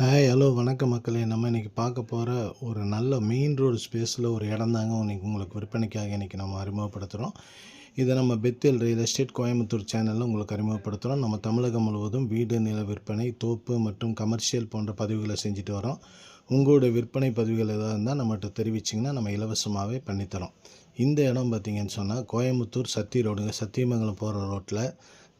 Hi hello வணக்கம் மக்களே. நம்ம இன்றைக்கி பார்க்க போகிற ஒரு நல்ல மெயின் ரோடு ஸ்பேஸில் ஒரு இடம் தாங்க இன்னைக்கு உங்களுக்கு விற்பனைக்காக இன்றைக்கி நம்ம அறிமுகப்படுத்துகிறோம் இதை நம்ம பெத்தில் ரியல் எஸ்டேட் கோயம்புத்தூர் சேனலில் உங்களுக்கு அறிமுகப்படுத்துகிறோம் நம்ம தமிழகம் முழுவதும் வீடு நில விற்பனை தோப்பு மற்றும் கமர்ஷியல் போன்ற பதிவுகளை செஞ்சுட்டு வரோம். உங்களுடைய விற்பனை பதிவுகள் எதாக இருந்தால் நம்மகிட்ட தெரிவிச்சிங்கன்னா நம்ம இலவசமாகவே பண்ணித்தரோம். இந்த இடம் பார்த்தீங்கன்னு சொன்னால் கோயம்புத்தூர் சத்தி ரோடுங்க. சத்தியமங்கலம் போகிற ரோட்டில்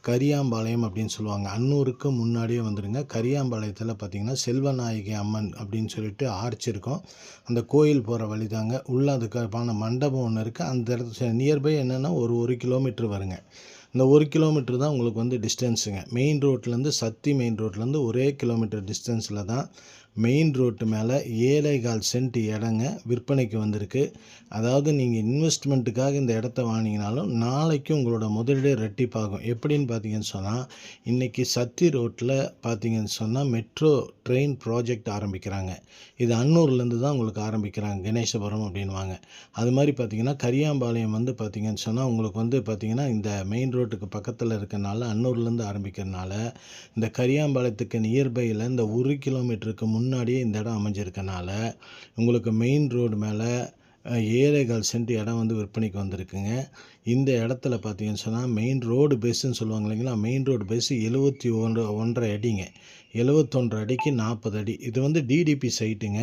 கரியாம்பாளையம் அப்படின்னு சொல்லுவாங்க. அன்னூருக்கு முன்னாடியே வந்துடுங்க கரியாம்பாளையத்தில் பார்த்தீங்கன்னா செல்வநாயகி அம்மன் அப்படின்னு சொல்லிட்டு ஆர்ச் இருக்கும். அந்த கோயில் போகிற வழி தாங்க உள்ளே அதுக்கான மண்டபம் ஒன்று இருக்குது அந்த இடத்துல நியர்பை என்னென்னா ஒரு ஒரு கிலோமீட்டர் வருங்க. இந்த ஒரு கிலோமீட்டர் தான் உங்களுக்கு வந்து டிஸ்டன்ஸுங்க மெயின் ரோட்லேருந்து சத்தி மெயின் ரோட்லேருந்து ஒரே கிலோமீட்டர் டிஸ்டன்ஸில் தான் மெயின் ரோட்டு மேலே ஏழை கால் சென்ட் இடங்க விற்பனைக்கு வந்திருக்கு. அதாவது நீங்கள் இன்வெஸ்ட்மெண்ட்டுக்காக இந்த இடத்த வாங்கினாலும் நாளைக்கு உங்களோட முதலீடு ரெட்டிப்பாகும் எப்படின்னு பார்த்தீங்கன்னு சொன்னால் இன்றைக்கி சத்தி ரோட்டில் பார்த்தீங்கன்னு சொன்னால் மெட்ரோ ட்ரெயின் ப்ராஜெக்ட் ஆரம்பிக்கிறாங்க. இது அன்னூர்லேருந்து தான் உங்களுக்கு ஆரம்பிக்கிறாங்க கணேசபுரம் அப்படின்வாங்க அது மாதிரி பார்த்தீங்கன்னா கரியாம்பாளையம் வந்து பார்த்தீங்கன்னு சொன்னால் உங்களுக்கு வந்து பார்த்தீங்கன்னா இந்த மெயின் ரோட்டுக்கு பக்கத்தில் இருக்கனால அன்னூர்லேருந்து ஆரம்பிக்கிறனால இந்த கரியாம்பாளையத்துக்கு நியர்பையில் இந்த ஒரு கிலோமீட்டருக்கு முன்னாடியே இந்த இடம் அமைஞ்சிருக்கனால உங்களுக்கு மெயின் ரோடு மேலே ஏழைகள் கால் இடம் வந்து விற்பனைக்கு வந்திருக்குங்க. இந்த இடத்துல பார்த்தீங்கன்னு சொன்னால் மெயின் ரோடு பேஸுன்னு சொல்லுவாங்க இல்லைங்களா? மெயின் ரோடு பேஸு எழுபத்தி ஒன்று ஒன்றரை அடிங்க. எழுபத்தொன்று அடிக்கு நாற்பது அடி. இது வந்து டிடிபி சைட்டுங்க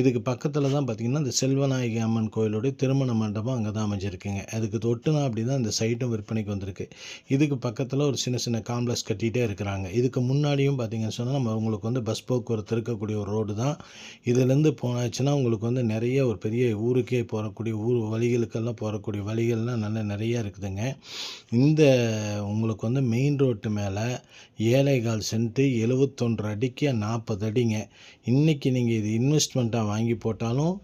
இதுக்கு பக்கத்தில் தான் பார்த்திங்கன்னா இந்த செல்வநாயகி அம்மன் கோயிலுடைய திருமண மண்டபம் அங்கே தான் அமைஞ்சிருக்குங்க. அதுக்கு தொட்டுனா அப்படி தான் இந்த சைட்டும் விற்பனைக்கு வந்திருக்கு. இதுக்கு பக்கத்தில் ஒரு சின்ன சின்ன காம்ப்ளெக்ஸ் கட்டிகிட்டே இருக்கிறாங்க. இதுக்கு முன்னாடியும் பார்த்திங்கன்னு சொன்னால் நம்ம உங்களுக்கு வந்து பஸ் போக்குவரத்து இருக்கக்கூடிய ஒரு ரோடு தான். இதுலேருந்து போனாச்சுன்னா உங்களுக்கு வந்து நிறைய ஒரு பெரிய ஊருக்கு போகக்கூடிய ஊர் வழிகளுக்கெல்லாம் போகக்கூடிய வழிகள்லாம் நல்ல நிறையா இருக்குதுங்க. இந்த உங்களுக்கு வந்து மெயின் ரோட்டு மேலே ஏழைகால் சென்ட்டு எழுவத்தொன்று அடிக்கு நாற்பது அடிங்க. இன்றைக்கி நீங்கள் இது இன்வெஸ்ட்மெண்ட்டாக வாங்கி போட்டாலும்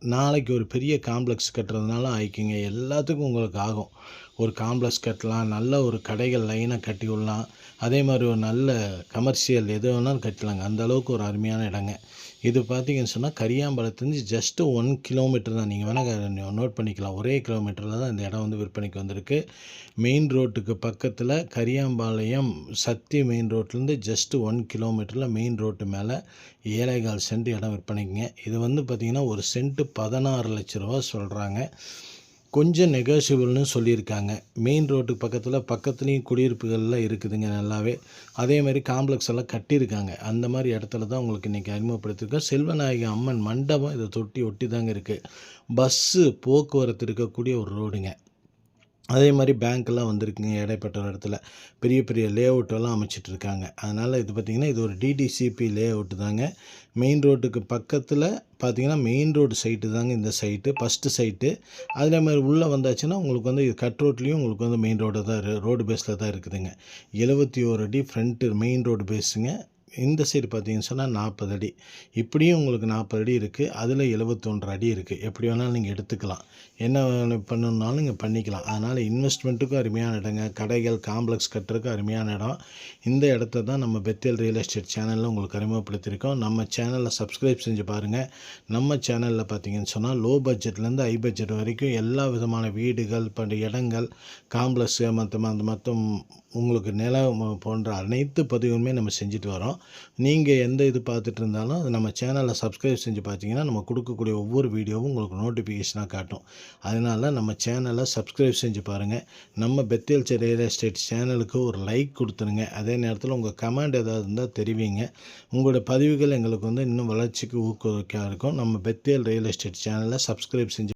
நாளைக்கு ஒரு பெரிய காம்ப்ளெக்ஸ் கட்டுறதுனால ஆயிக்குங்க. எல்லாத்துக்கும் உங்களுக்கு ஆகும். ஒரு காம்ப்ளெக்ஸ் கட்டலாம் நல்ல ஒரு கடைகள் லைனாக கட்டி விடலாம். அதே மாதிரி ஒரு நல்ல கமர்ஷியல் எது வேணாலும் கட்டலாங்க. அந்தளவுக்கு ஒரு அருமையான இடங்க. இது பார்த்தீங்கன்னு சொன்னால் கரியாம்பலத்துலேருந்து ஜஸ்ட்டு ஒன் கிலோமீட்டர் தான். நீங்கள் வேணால் நோட் பண்ணிக்கலாம். ஒரே கிலோமீட்டரில் தான் இந்த இடம் வந்து விற்பனைக்கு வந்திருக்கு. மெயின் ரோட்டுக்கு பக்கத்தில் கரியாம்பாளையம் சக்தி மெயின் ரோட்லேருந்து ஜஸ்ட்டு ஒன் கிலோமீட்டரில் மெயின் ரோட்டு மேலே ஏழைகால் சென்ட் இடம் விற்பனைக்குங்க. இது வந்து பார்த்திங்கன்னா ஒரு சென்ட்டு பதினாறு லட்ச ரூபா சொல்கிறாங்க கொஞ்சம் நெகோஷியபிள்னு சொல்லியிருக்காங்க. மெயின் ரோட்டுக்கு பக்கத்தில் பக்கத்துலேயும் குடியிருப்புகள்லாம் இருக்குதுங்க நல்லாவே. அதே மாதிரி காம்ப்ளெக்ஸ் எல்லாம் கட்டியிருக்காங்க. அந்த மாதிரி இடத்துல தான் உங்களுக்கு இன்றைக்கி அறிமுகப்படுத்தியிருக்கோம். செல்வநாயகி அம்மன் மண்டபம் இதை தொட்டி ஒட்டி தாங்க இருக்குது பஸ்ஸு போக்குவரத்து இருக்கக்கூடிய ஒரு ரோடுங்க அதே மாதிரி பேங்க்கெல்லாம் வந்திருக்குங்க இடைப்பட்ட ஒரு இடத்துல. பெரிய பெரிய லே அவுட்டெல்லாம் அமைச்சிட்ருக்காங்க. அதனால் இது பார்த்திங்கன்னா இது ஒரு டிடிசிபி லே அவுட்டு தாங்க. மெயின் ரோட்டுக்கு பக்கத்தில் பார்த்திங்கன்னா மெயின் ரோடு சைட்டு தாங்க இந்த சைட்டு ஃபஸ்ட்டு சைட்டு அதே மாதிரி உள்ளே வந்தாச்சுன்னா உங்களுக்கு வந்து இது கட் ரோட்லேயும் உங்களுக்கு வந்து மெயின் ரோடு தான் ரோடு பேஸில் தான் இருக்குதுங்க. எழுபத்தி ஒரு அடி ஃப்ரண்ட்டு மெயின் ரோடு பேஸுங்க இந்த சைடு பார்த்தீங்கன்னு சொன்னால் நாற்பது அடி. இப்படியும் உங்களுக்கு நாற்பது அடி இருக்குது அதில் எழுபத்தொன்று அடி இருக்குது எப்படி வேணாலும் நீங்கள் எடுத்துக்கலாம். என்ன பண்ணணுன்னாலும் நீங்கள் பண்ணிக்கலாம். அதனால் இன்வெஸ்ட்மெண்ட்டுக்கும் அருமையான இடங்க. கடைகள் காம்ப்ளெக்ஸ் கட்டுறதுக்கும் அருமையான இடம். இந்த இடத்த தான் நம்ம பெத்தேல் ரியல் எஸ்டேட் சேனலில் உங்களுக்கு அறிமுகப்படுத்தியிருக்கோம். நம்ம சேனலில் சப்ஸ்கிரைப் செஞ்சு பாருங்கள் நம்ம சேனலில் பார்த்தீங்கன்னு சொன்னால் லோ பட்ஜெட்லேருந்து ஹை பட்ஜெட் வரைக்கும் எல்லா விதமான வீடுகள் பண்ற இடங்கள் காம்ப்ளெக்ஸு மற்ற அந்த மொத்தம் உங்களுக்கு நிலம் போன்ற அனைத்து பதிவுமே நம்ம செஞ்சுட்டு வரோம். நீங்கள் எந்த இது பார்த்துட்டு இருந்தாலும் அது நம்ம சேனலில் சப்ஸ்கிரைப் செஞ்சு பார்த்தீங்கன்னா நம்ம கொடுக்கக்கூடிய ஒவ்வொரு வீடியோவும் உங்களுக்கு நோட்டிஃபிகேஷனாக காட்டும். அதனால் நம்ம சேனலை சப்ஸ்கிரைப் செஞ்சு பாருங்கள் நம்ம பெத்தேல் ரியல் எஸ்டேட் சேனலுக்கு ஒரு லைக் கொடுத்துருங்க. அதே நேரத்தில் உங்கள் கமெண்ட் ஏதாவது இருந்தால் தெரிவிங்க. உங்களோட பதிவுகள் எங்களுக்கு வந்து இன்னும் வளர்ச்சிக்கு ஊக்குவிக்காக இருக்கும். நம்ம பெத்தேல் ரியல் எஸ்டேட் சேனலை சப்ஸ்கிரைப் செஞ்சு